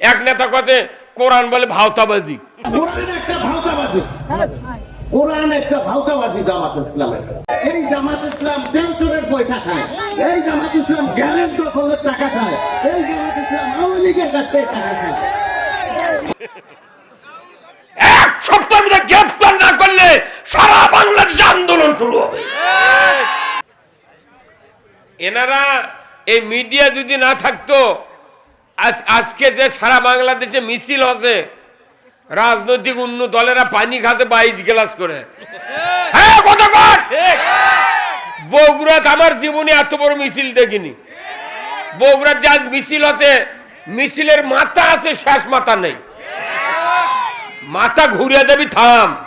এক নেতা কথা কোরআন বলে ভাওতাবাজি। কোরআন একটা ভাওতাবাজি। কোরআন একটা ভাওতাবাজি জামাত ইসলামের। এই জামাত ইসলাম টেনশনের পয়সা খায়। এই জামাত ইসলাম দখলের টাকা খায়। এই জামাত ইসলাম আওয়ামী লীগের কাছ থেকে টাকা খায়। এক সপ্তাহের মধ্যে গ্রেফতার না করলে সারা বাংলাদেশে আন্দোলন শুরু হবে। এনারা এই মিডিয়া যদি না থাকতো আজ- আজকে যে সারা বাংলাদেশে মিছিল হচ্ছে, রাজনৈতিক অন্য দলেরা পানি খাতে বাইশ গ্লাস করে। হ্যাঁ বগুড়াত আমার জীবনে এত বড় মিছিল দেখিনি। বগুড়ার আজ মিছিল আছে মিছিলের মাথা আছে, শেষ মাথা নেই। মাথা ঘুরিয়ে দেবি, থাম।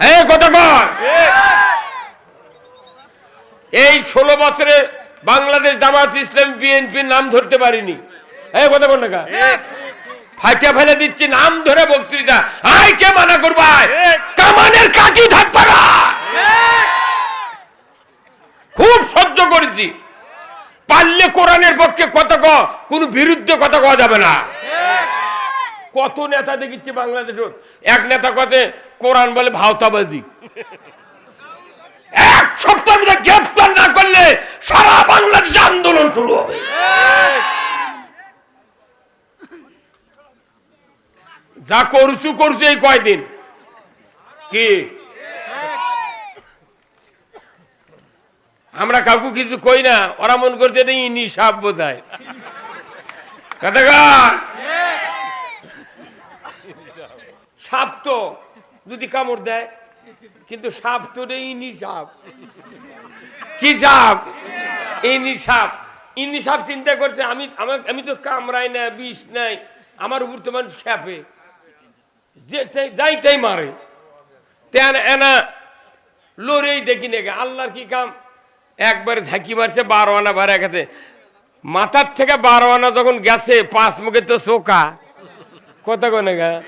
হ্যাঁ এই ষোলো বছরে বাংলাদেশ জামাত ইসলাম, বিএনপির নাম ধরতে পারিনি। না ফেলে দিচ্ছি নাম ধরে বক্তৃতা। আয় কে মানা করবা কামানের কাটি থাক খুব সহ্য করেছি। পারলে কোরআনের পক্ষে কথা ক কোন বিরুদ্ধে কথা কওয়া যাবে না। কত নেতা দেখিচ্ছি বাংলাদেশ। এক নেতা কথা কোরআন বলে ভাওতাবাজি। এক সপ্তাহ গ্রেফতার না করলে সারা বাংলাদেশে আন্দোলন শুরু হবে যা করছু করছু এই কয়দিন? কি? আমরা কাউকে কিছু কই না, ওরা মন করছে এটা ইনি সাপ বোধ সাপ তো, যদি কামড় দেয়, কিন্তু সাপ তো ইনি সাপ। কি সাপ? ইনি সাপ। ইনি সাপ চিন্তা করছে, আমি আমি তো কামড়াই না, বিষ নাই, আমার উপর তো মানুষ খেপে যে তাই- যাই তাই মারে। তেন এনা, লড়েই দেখি নাকি আল্লাহর কি কাম? একবারে ঝাঁকি মারছে, বারো আনা ভাড়া গেছে। মাথার থেকে বারো আনা যখন গেছে, পাঁচ মুখে তো চোকা কত কোনে গা?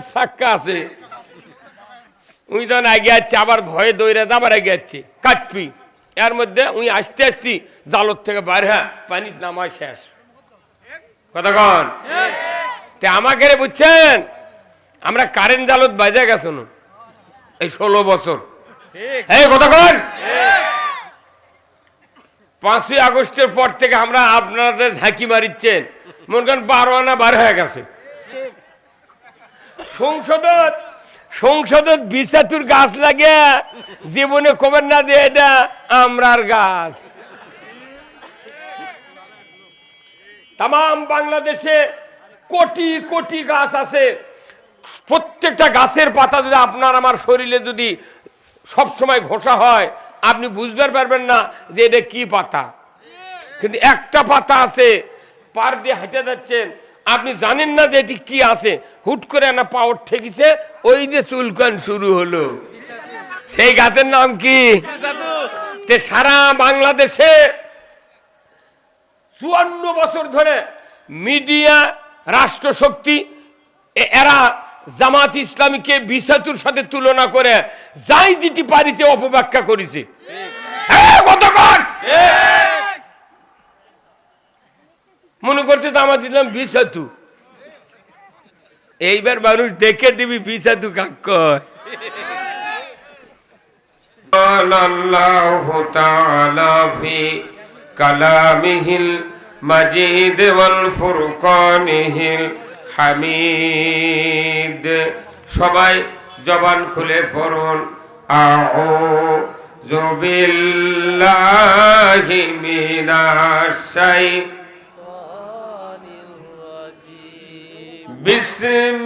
সাক্কা আছে। উই আগে যাচ্ছে আবার ভয়ে দৌড়ে আবার আগে যাচ্ছে কাটপি। এর মধ্যে উই আসতে আসতে জালত থেকে বাইরে পানির নামা শেষ। কতক্ষণ তে আমাকে রে বুঝছেন? আমরা কারেন্ট জালত বাজে গেছো না এই ষোলো বছর। এই কতক্ষণ পাঁচই আগস্টের পর থেকে আমরা আপনাদের ঝাঁকি মারিচ্ছেন। মনে করেন বারো আনা বার হয়ে গেছে। সংসদত সংসদত বিশাতুর গাছ লাগে জীবনে কবেন না দিয়ে এটা আমরার গাছ। তাম বাংলাদেশে কোটি কোটি গাছ আছে। প্রত্যেকটা গাছের পাতা যদি আপনার আমার শরীরে যদি সব সময় ঘষা হয়, আপনি বুঝতে পারবেন না যে এটা কি পাতা। কিন্তু একটা পাতা আছে, পার দিয়ে হেঁটে যাচ্ছেন, আপনি জানেন না যে এটি কি আছে। হুট করে না পাওয়ার ঠেকিছে, ওই যে চুলকান শুরু হলো। সেই গাছের নাম কি? সারা বাংলাদেশে চুয়ান্ন বছর ধরে মিডিয়া রাষ্ট্রশক্তি এরা জামাত ইসলামীকে বিসাতুর সাথে তুলনা করে যাই যেটি পারিতে অপব্যাখ্যা করেছে। হ্যাঁ, মনে করছে জামাত ইসলাম বিসাতু এইবার মানুষ দেখে দিবি বিসাতু কাক কালামিহিল المجيد والفرقانه الحميد সবাই জবান খুলে পড়ুন আউযু বিল্লাহি মিনাশ শাইতানির বিসমিল্লাহির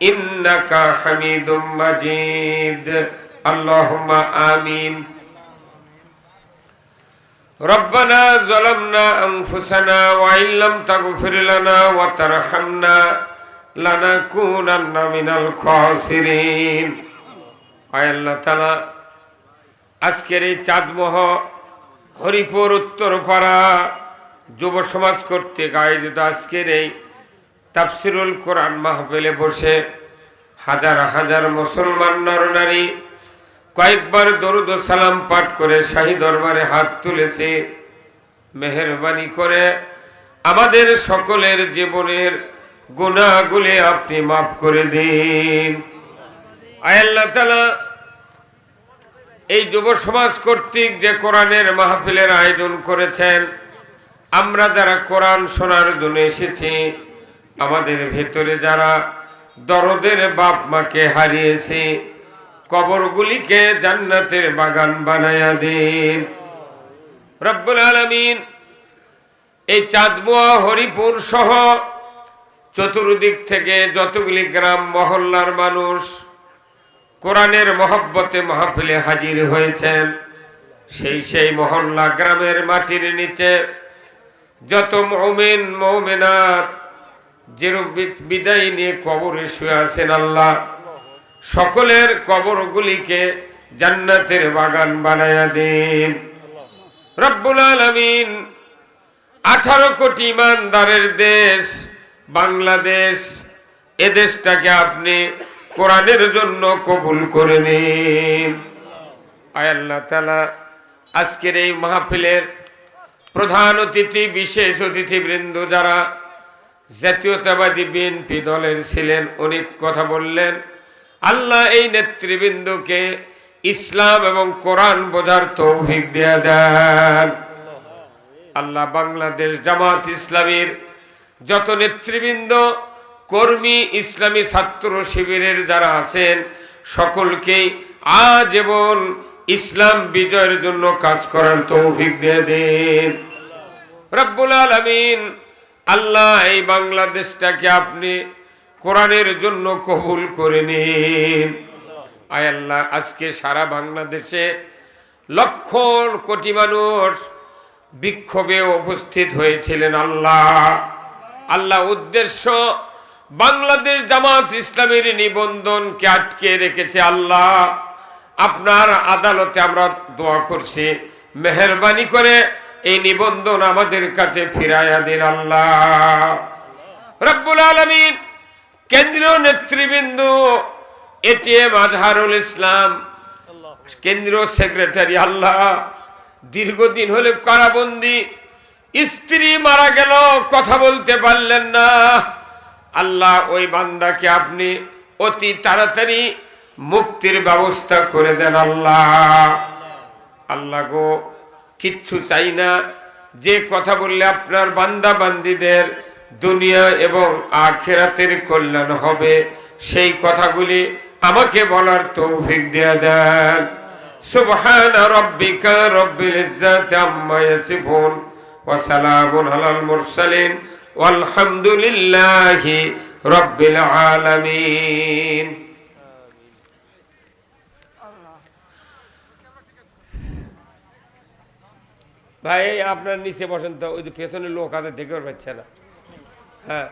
إنك حميد مجيد اللهم آمين ربنا ظلمنا أنفسنا وإن لم تغفر لنا وترحمنا لنكونن من الخاسرين আয় আল্লাহ তালা আজকের এই চাঁদমহ হরিপুর উত্তরপাড়া যুব সমাজ কর্তৃক আয়োজিত আজকের এই তাফসিরুল কোরআন মাহফিলে বসে হাজার হাজার মুসলমান নরনারী কয়েকবার দরুদ সালাম পাঠ করে শাহী দরবারে হাত তুলেছে, মেহরবানি করে। আমাদের সকলের জীবনের গুণাগুলি আপনি মাফ করে দিন। আয় আল্লাহ তালা এই যুব সমাজ কর্তৃক যে কোরআনের মাহফিলের আয়োজন করেছেন, আমরা যারা কোরআন শোনার জন্য এসেছি আমাদের ভেতরে যারা দরদের বাপ মাকে হারিয়েছে, কবরগুলিকে জান্নাতের বাগান বানায়া দিন। রব্বুল আলমিন এই চাঁদমুয়া, হরিপুর সহ চতুর্দিক থেকে যতগুলি গ্রাম, মহল্লার মানুষ কোরআনের মহব্বতে মাহফিলে হাজির হয়েছেন, সেই সেই মহল্লা গ্রামের মাটির নিচে যত মৌমেন, মৌমেনাত যেরূপ বিদায় নিয়ে কবরে শুয়ে আছেন আল্লাহ, সকলের কবরগুলিকে জান্নাতের বাগান বানায়া দিন। রব্বুল আলমিন আঠারো কোটি ইমানদারের দেশ, বাংলাদেশ, এ দেশটাকে আপনি কোরআনের জন্য কবুল করে নিন। আয় আল্লাহ তালা আজকের এই মাহফিলের প্রধান অতিথি, বিশেষ অতিথিবৃন্দ যারা জাতীয়তাবাদী বিএনপি দলের ছিলেন অনেক কথা বললেন, আল্লাহ এই নেতৃবৃন্দকে ইসলাম এবং কোরআন বোঝার তৌফিক দেয়া দেন। আল্লাহ বাংলাদেশ জামাত ইসলামীর যত নেতৃবৃন্দ, কর্মী, ইসলামী ছাত্র শিবিরের যারা আছেন, সকলকেই আজীবন ইসলাম বিজয়ের জন্য কাজ করার তৌফিক দিয়ে দিন। রব্বুল আলমিন আল্লাহ, এই বাংলাদেশটাকে আপনি কোরআনের জন্য কবুল করে নিন। আয় আল্লাহ, আজকে সারা বাংলাদেশে লক্ষ কোটি মানুষ বিক্ষোভে উপস্থিত হয়েছিলেন আল্লাহ। আল্লাহ, উদ্দেশ্য বাংলাদেশ জামাত ইসলামের নিবন্ধনকে আটকে রেখেছে আল্লাহ। আপনার আদালতে আমরা দোয়া করছি, মেহরবানি করে এই নিবন্ধন আমাদের কাছে ফিরাইয়া দিন আল্লাহ। রব্বুল আলমিন কেন্দ্রীয় নেতৃবৃন্দ এটিএম আজহারুল ইসলাম, কেন্দ্রীয় সেক্রেটারি আল্লাহ, দীর্ঘদিন হলে কারাবন্দি, স্ত্রী মারা গেল, কথা বলতে পারলেন না। আল্লাহ ওই বান্দাকে আপনি অতি তাড়াতাড়ি মুক্তির ব্যবস্থা করে দেন আল্লাহ। আল্লাহ গো কিচ্ছু চাই না। যে কথা বললে আপনার বান্দা বান্দিদের দুনিয়া এবং আখেরাতের কল্যাণ হবে, সেই কথাগুলি আমাকে বলার তৌফিক দেয়া দেন। সুবহান রব্বিকা রব্বিল ইজ্জাতি আম্মা ইয়াসিফুন ওয়া সালামুন আলাল মুরসালিন ওয়ালহামদুলিল্লাহি রব্বিল আলামিন। ভাই আপনার নিচে বসেন তো ওই যে পেছনে লোক আছে দেখতে পাচ্ছে না। হ্যাঁ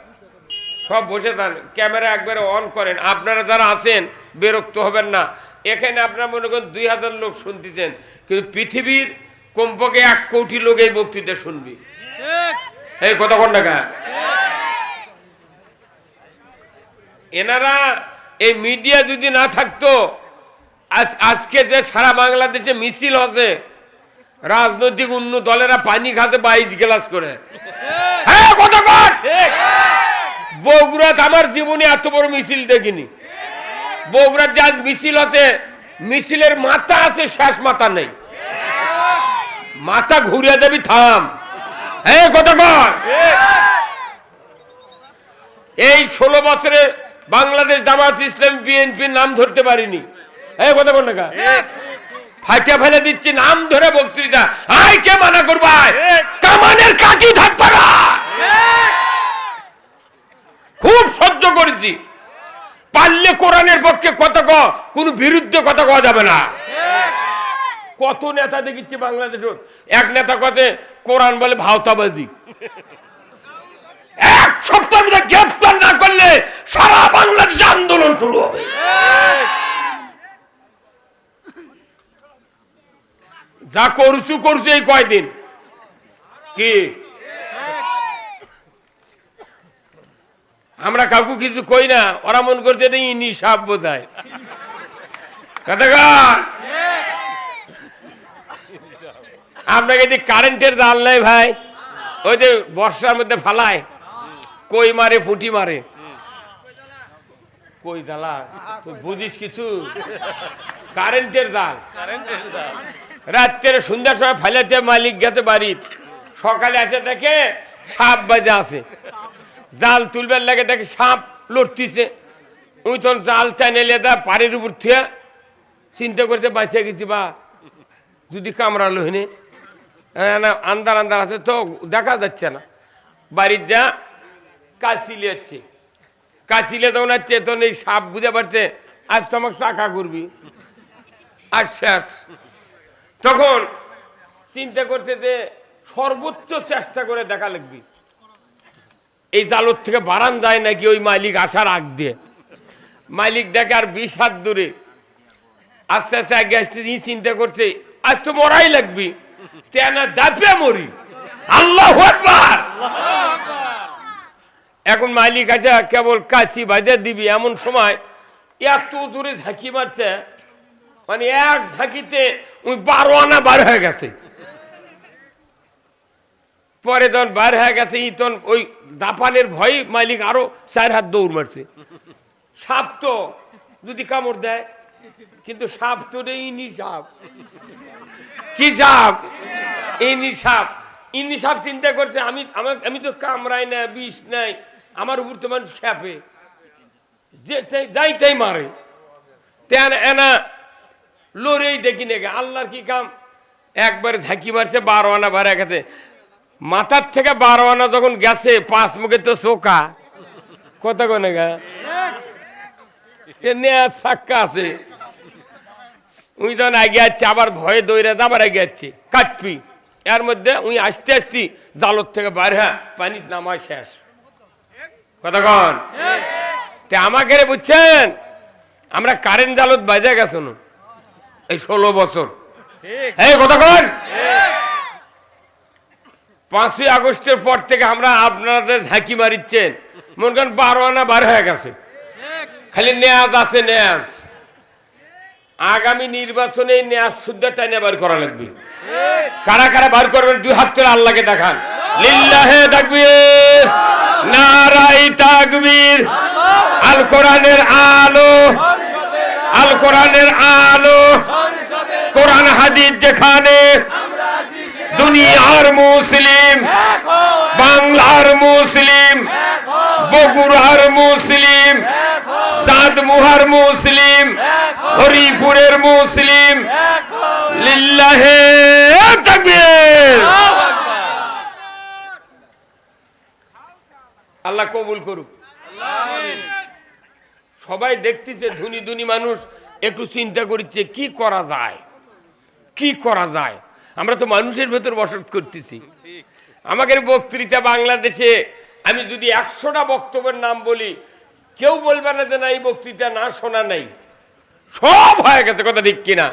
সব বসে থান ক্যামেরা একবারে অন করেন। আপনারা যারা আছেন বিরক্ত হবেন না। এখানে আপনার মনে করেন দুই হাজার লোক শুনতেছেন কিন্তু পৃথিবীর কমপক্ষে এক কোটি লোক এই বক্তৃতা শুনবি। এই কথা কোন টাকা এনারা এই মিডিয়া যদি না থাকতো আজ আজকে যে সারা বাংলাদেশে মিছিল হচ্ছে রাজনৈতিক অন্য দলেরা পানি খাতে বাইশ গ্লাস করে। হ্যাঁ! বগুড়াত আমার জীবনে এত বড় মিছিল দেখিনি। বগুড়ার যে মিছিল আছে মিছিলের মাথা আছে শেষ মাথা নেই। মাথা ঘুরিয়ে দেবি থাম। কর। এই ষোলো বছরে বাংলাদেশ জামাত ইসলাম বিএনপির নাম ধরতে পারিনি। বল না ফাটিয়া ফেলে দিচ্ছি নাম ধরে বক্তৃতা। আয় কে মানা করবা কামানের কাটি থাকবা খুব সহ্য করেছি। পারলে কোরআনের পক্ষে কথা ক কোন বিরুদ্ধে কথা কওয়া যাবে না। কত নেতা দেখিচ্ছি বাংলাদেশ। এক নেতা কথা কোরআন বলে ভাওতাবাজি। এক সপ্তাহের মধ্যে গ্রেফতার না করলে সারা বাংলাদেশে আন্দোলন শুরু হবে। যা করছু করছু এই কয়দিন? কি? আমরা কাউকে কিছু কই না, ওরা মন করছে এটা ইনি সাপ বোধ আপনাকে যে কারেন্টের জাল নাই ভাই, ওই যে বর্ষার মধ্যে ফালায়, কই মারে ফুটি মারে। কই দালা, তুই বুঝিস কিছু? কারেন্টের জাল কারেন্টের জাল। রাত্রে সন্ধ্যার সময় ফাইলাতে মালিক গেছে বাড়ির সকালে আসে দেখে সাপ বাজে আছে। জাল তুলবার লাগে দেখে সাপ লড়তিছে। ওই তখন জাল টানেলে দা পাড়ির উপর থিয়া চিন্তা করতে বাঁচিয়ে গেছি বা যদি কামড়ালো হেনে হ্যাঁ, না আন্দার আন্দার আছে তো দেখা যাচ্ছে না। বাড়ির যা কাশিলে হচ্ছে কাশিলে তখন হচ্ছে তখন এই সাপ বুঝে পারছে আজ তো আমাকে চাকা করবি। আর শেষ। তখন চিন্তা করতে যে সর্বোচ্চ চেষ্টা করে দেখা লাগবি। এই জালত থেকে বারান যায় নাকি ওই মালিক আসার আগ দিয়ে। মালিক দেখে আর বিশ হাত দূরে। আস্তে আস্তে আগে আসতে চিন্তা করছে, আজ তো মরাই লাগবি। তেনা দাপে মরি। আল্লাহ এখন মালিক আছে কেবল কাশি বাজার দিবি এমন সময়, এত দূরে ঝাঁকি মারছে মানে এক ঝাঁকিতে ওই বারো আনা বার হয়ে গেছে। পরে তখন বার হয়ে গেছে, ই তখন ওই দাপানের ভয় মালিক আরও চার হাত দৌড় মারছে। সাপ তো যদি কামড় দেয়, কিন্তু সাপ তো ইনি সাপ। কি সাপ? ইনি সাপ। ইনি সাপ চিন্তা করছে, আমি, আমাকে, আমি তো কামড়াই না বিষ নাই, আমার উপর তো মানুষ খেপে যে যাই তাই মারে। তেন এনা লড়েই দেখি নাকি আল্লাহর কি কাম? একবার ঝাঁকি মারছে, বারো আনা ভাড়া গেছে। মাথার থেকে বারো আনা যখন গেছে, পাঁচ মুখে তো চোকা কথা কোনে গা? সাক্কা আছে। আগে যাচ্ছে আবার ভয়ে আবার যাচ্ছে কাটপি। এর মধ্যে উই আস্তে আস্তে জালত থেকে হ্যাঁ পানি নামা শেষ। তে আমাকে বুঝছেন, আমরা কারেন্ট জালত বাজে গেছো না এই ষোলো বছর। পাঁচই আগস্টের পর থেকে আমরা আপনাদের ঝাঁকি মারিচ্ছেন। মনে করেন বারো আনা বার হয়ে গেছে। খালি নেয়াজ আছে নেয়াজ। আগামী নির্বাচনে এই নেয়াজ শুদ্ধ টাইনে বার করা লাগবে। কারা কারা বার করবেন দুই হাত ধরে আল্লাহকে দেখান। লিল্লাহে তাকবীর নারাই তাকবীর আল কোরআনের আলো আল কোরআনের আলো, কোরআন হাদিস যেখানে দুনিয়ার মুসলিম, বাংলার মুসলিম, বগুড়ার মুসলিম সাদমুহার মুসলিম, হরিপুরের মুসলিম, লিল্লাহে আল্লাহ কবুল করুক। সবাই দেখতেছে ধনী ধনী মানুষ একটু চিন্তা করছে কি করা যায়? কি করা যায়? আমরা তো মানুষের ভেতর বসত করতেছি। আমাদের বক্তৃতা বাংলাদেশে আমি যদি একশোটা বক্তব্যের নাম বলি কেউ বলবে না যে না এই বক্তৃতা না শোনা নাই। সব হয়ে গেছে কথা ঠিক কিনা?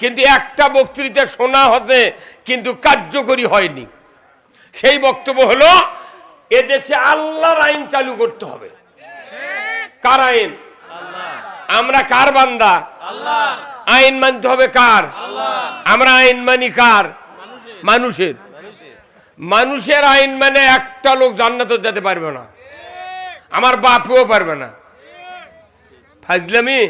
কিন্তু একটা বক্তৃতা শোনা হচ্ছে কিন্তু কার্যকরী হয়নি। সেই বক্তব্য হলো এদেশে আল্লাহর আইন চালু করতে হবে। কার আইন? আমরা কার বান্দা? আইন মানতে হবে কার? আমরা আইন মানি কার? মানুষের। মানুষের আইন মানে একটা লোক জান্নাত যেতে পারবে না। আমার বাপও পারবে না। ফাজলামি?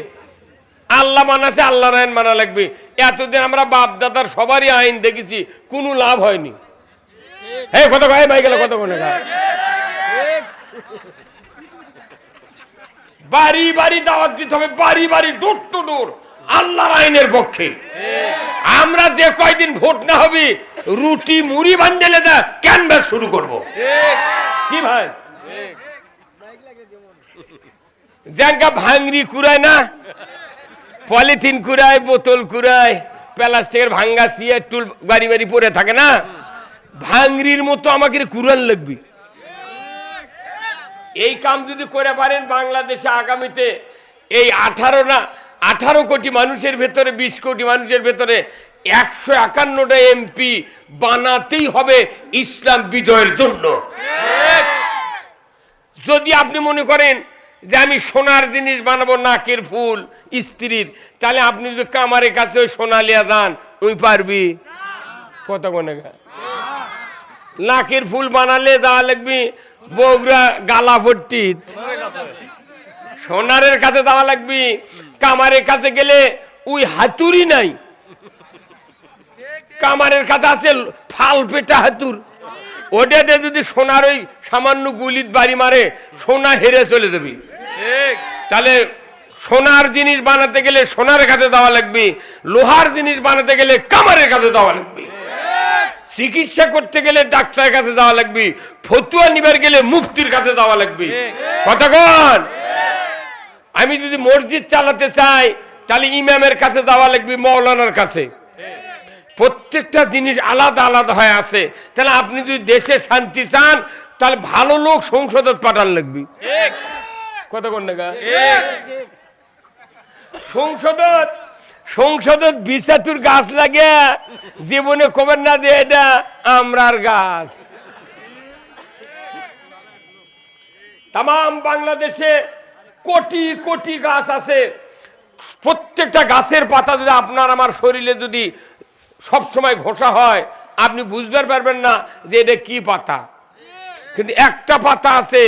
আল্লাহ মানাছে, আল্লাহর আইন মানা লাগবে। এতদিন আমরা বাপ দাদার সবারই আইন দেখেছি, কোনো লাভ হয়নি। হে, কত ভাই ভাই গেল কত কোনে বাড়ি বাড়ি দাওয়াত দিতে হবে বাড়ি বাড়ি ডোর টু ডোর আল্লাহর আইনের পক্ষে। আমরা যে কয়দিন ভোট না হবে রুটি মুড়ি বান্ডেলে দা ক্যানভাস শুরু করব। কি ভাই? জায়গা ভাঙরি কুড়ায় না পলিথিন কুড়ায় বোতল কুড়ায় প্লাস্টিকের ভাঙ্গা সিয়ার টুল বাড়ি বাড়ি পরে থাকে না। ভাঙরির মতো আমাকে কুড়ান লাগবে। এই কাম যদি করে পারেন বাংলাদেশে আগামীতে এই আঠারো না, আঠারো কোটি মানুষের ভেতরে, বিশ কোটি মানুষের ভেতরে একশো একান্নটা এমপি বানাতেই হবে ইসলাম বিজয়ের জন্য। যদি আপনি মনে করেন যে আমি সোনার জিনিস বানাবো, নাকের ফুল, স্ত্রীর, তাহলে আপনি যদি কামারের কাছে ওই সোনা লিয়া যান ওই পারবি? কত কোনে? নাকের ফুল বানালে যাওয়া লাগবে বগুড়া গালা ভর্তিত সোনারের কাছে যাওয়া লাগবে, কামারের কাছে গেলে ওই হাতুরি নাই। কামারের কাছে আছে ফাল পেটা হাতুর। ওটাতে যদি সোনার ওই সামান্য গুলিত বাড়ি মারে, সোনা হেরে চলে যাবি। তাহলে সোনার জিনিস বানাতে গেলে সোনার কাছে দেওয়া লাগবে, লোহার জিনিস বানাতে গেলে কামারের কাছে দেওয়া লাগবে। চিকিৎসা করতে গেলে ডাক্তারের কাছে যাওয়া লাগবে ফতুয়া নিবার গেলে মুফতির কাছে যাওয়া লাগবে। কতক্ষণ আমি যদি মসজিদ চালাতে চাই তাহলে ইমামের কাছে যাওয়া লাগবে মৌলানার কাছে। প্রত্যেকটা জিনিস আলাদা আলাদা হয়ে আছে। তাহলে আপনি যদি দেশে শান্তি চান তাহলে ভালো লোক সংসদে পাঠান লাগবে। কতক্ষণ নাগা সংসদত সংসদত বিশাতুর গাছ লাগে জীবনে কবেন না যে এটা আমরার গাছ। তাম বাংলাদেশে কোটি কোটি গাছ আছে। প্রত্যেকটা গাছের পাতা যদি আপনার আমার শরীরে যদি সব সময় ঘষা হয়, আপনি বুঝতে পারবেন না যে এটা কি পাতা। কিন্তু একটা পাতা আছে,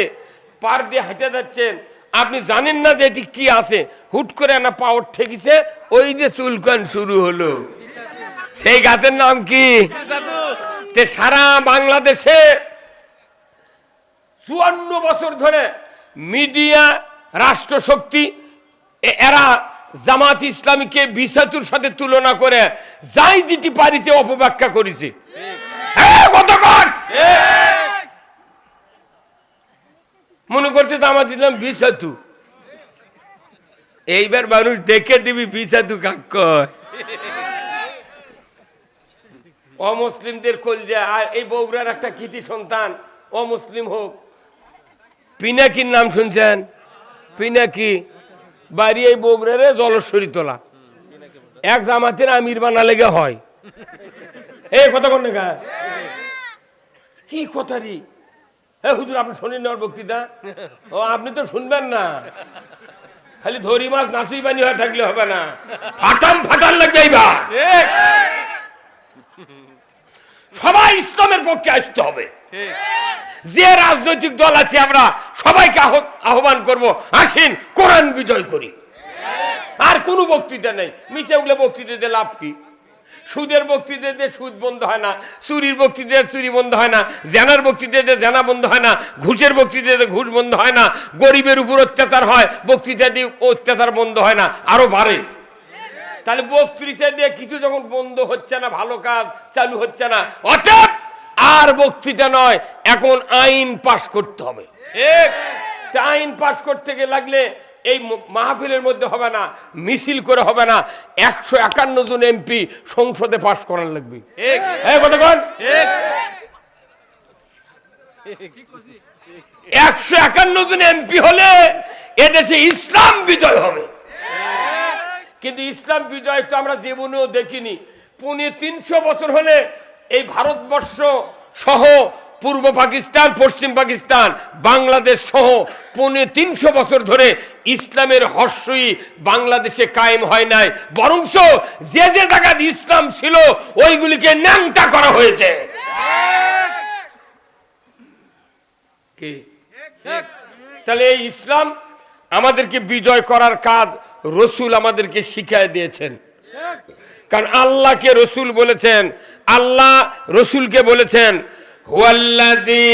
পার দিয়ে হেঁটে যাচ্ছেন, আপনি জানেন না যে এটি কি আছে। হুট করে না পাওয়ার ঠেকিছে ওই যে চুলকান শুরু হলো। সেই গাছের নাম কি? তে সারা বাংলাদেশে চুয়ান্ন বছর ধরে মিডিয়া রাষ্ট্রশক্তি এরা জামাত ইসলামীকে বিসাতুর সাথে তুলনা করে যাই যেটি পারিছে অপব্যাখ্যা করেছে। হ্যাঁ, মনে করছে জামাত ইসলাম বিসাতু এইবার মানুষ দেখে দিবি বিসাতু কাক কয়। অমুসলিমদের কলজা আর এই বগুড়ার একটা কৃতি সন্তান, অমুসলিম হোক। পিনাকির নাম শুনছেন? পিনাকি। বাড়ি এই বগুড়ারে জলস্বরী তোলা। এক জামাতের আমির বানা লেগে হয়। এই কথা কোন কি কথা রি? হ্যাঁ হুজুর, আপনি শোনেন না বক্তৃতা? ও, আপনি তো শুনবেন না। খালি ধরি মাছ নাচুই পানি হয়ে থাকলে হবে না। ফাটাম ফাটান লাগবে এইবার। সবাই ইসলামের পক্ষে আসতে হবে। যে রাজনৈতিক দল আছে আমরা সবাইকে আহ- আহ্বান করব আসেন কোরআন বিজয় করি। আর কোনো বক্তৃতা নেই। মিছে উঠলে বক্তৃতা দিয়ে লাভ কি? সুদের বক্তৃতা দিয়ে সুদ বন্ধ হয় না চুরির বক্তৃতা দিয়ে চুরি বন্ধ হয় না জেনার বক্তৃতা দিয়ে জেনা বন্ধ হয় না ঘুষের বক্তৃতা দিয়ে ঘুষ বন্ধ হয় না গরিবের উপর অত্যাচার হয় বক্তৃতা দিয়ে অত্যাচার বন্ধ হয় না আরও বাড়ে। তাহলে বক্তৃতা দিয়ে কিছু যখন বন্ধ হচ্ছে না ভালো কাজ চালু হচ্ছে না অতএব আর বক্তৃতা নয় এখন আইন পাশ করতে হবে। আইন পাশ করতে গিয়ে লাগলে এই মাহফিলের মধ্যে হবে না মিছিল করে হবে না একশো একান্ন জন এমপি সংসদে পাশ করার লাগবে। একশো একান্ন জন এমপি হলে এদেশে ইসলাম বিজয় হবে। কিন্তু ইসলাম বিজয় তো আমরা জীবনেও দেখিনি। পুনে তিনশো বছর হলে এই ভারতবর্ষ সহ পূর্ব পাকিস্তান, পশ্চিম পাকিস্তান, বাংলাদেশ সহ পুনে তিনশো বছর ধরে ইসলামের হর্ষই বাংলাদেশে কায়েম হয় নাই। বরঞ্চ যে যে জায়গায় ইসলাম ছিল, ওইগুলিকে ন্যাংটা করা হয়েছে। তাহলে এই ইসলাম আমাদেরকে বিজয় করার কাজ রসুল আমাদেরকে শিখায় দিয়েছেন। কারণ আল্লাহকে রসুল বলেছেন, আল্লাহ রসুলকে বলেছেন হুয়াল্লাযী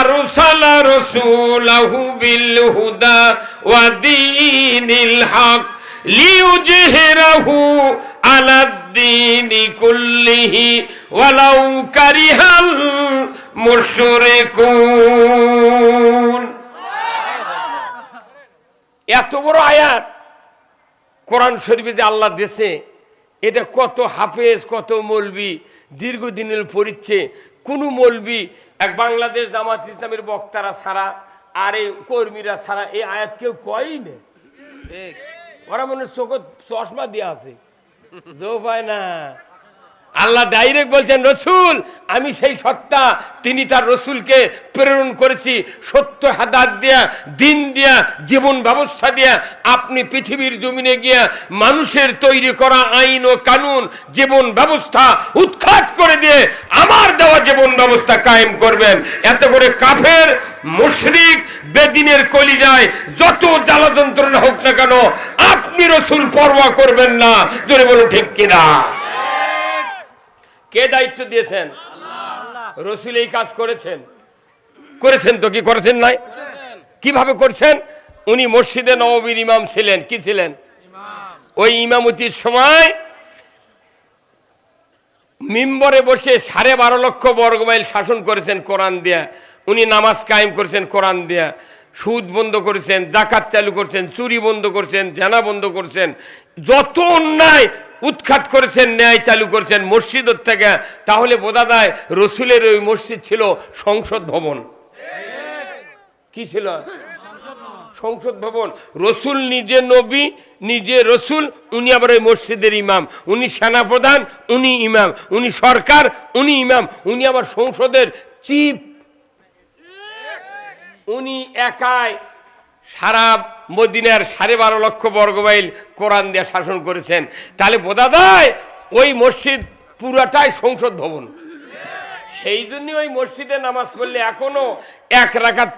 আরসালা রাসূলাহু বিল হুদা ওয়া দীনিল হক লিইউজহিরাহু আলাদ-দীনি কুল্লিহি ওয়ালাউ কারিহাল মুশরিকুন। এত বড় আয়াত কোরআন শরীফে যে আল্লাহ দেশে এটা কত হাফেজ, কত মৌলবি দীর্ঘদিনের পড়িচ্ছে কোনো মৌলবি এক বাংলাদেশ জামাত ইসলামের বক্তারা ছাড়া আর এই কর্মীরা ছাড়া এই আয়াত কেউ কয়ই না ওরা মনে চোখে চশমা দিয়ে আছে। জো পায় না। আল্লাহ ডাইরেক্ট বলছেন রসুল আমি সেই সত্তা তিনি তার রসুলকে প্রেরণ করেছি। সত্য হাদাত দিয়া দিন দিয়া জীবন ব্যবস্থা দিয়া আপনি পৃথিবীর জমিনে গিয়া মানুষের তৈরি করা আইন ও কানুন জীবন ব্যবস্থা উৎখাত করে দিয়ে আমার দেওয়া জীবন ব্যবস্থা কায়েম করবেন। এত করে কাফের, মুশরিক, বেদিনের কলিজায় যত জ্বালা যন্ত্রণা হোক না কেন, আপনি রসুল পরোয়া করবেন না। জোরে বলুন, ঠিক কিনা? কে দায়িত্ব দিয়েছেন? রসুল এই কাজ করেছেন। করেছেন তো কি করেছেন নাই? কীভাবে করছেন? উনি মসজিদে নববীর ইমাম ছিলেন। কি ছিলেন? ওই ইমামতির সময় মিম্বরে বসে সাড়ে বারো লক্ষ বর্গমাইল শাসন করেছেন কোরআন দিয়া। উনি নামাজ কায়েম করেছেন কোরআন দিয়া। সুদ বন্ধ করেছেন, জাকাত চালু করছেন, চুরি বন্ধ করছেন, জানা বন্ধ করছেন। যত অন্যায় উৎখাত করেছেন, ন্যায় চালু করেছেন মসজিদের থেকে, তাহলে বোঝা যায় রসুলের ওই মসজিদ ছিল সংসদ ভবন। কি ছিল? সংসদ ভবন। রসুল নিজে নবী, নিজে রসুল, উনি আবার ওই মসজিদের ইমাম। উনি সেনাপ্রধান, উনি ইমাম। উনি সরকার, উনি ইমাম। উনি আবার সংসদের চিফ। উনি একাই সারা মদিনার সাড়ে বারো লক্ষ বর্গমাইল কোরআন দিয়ে শাসন করেছেন। তাহলে বোঝা ওই মসজিদ পুরাটাই সংসদ ভবন। সেই জন্য ওই মসজিদে নামাজ পড়লে এখনও এক রাখাত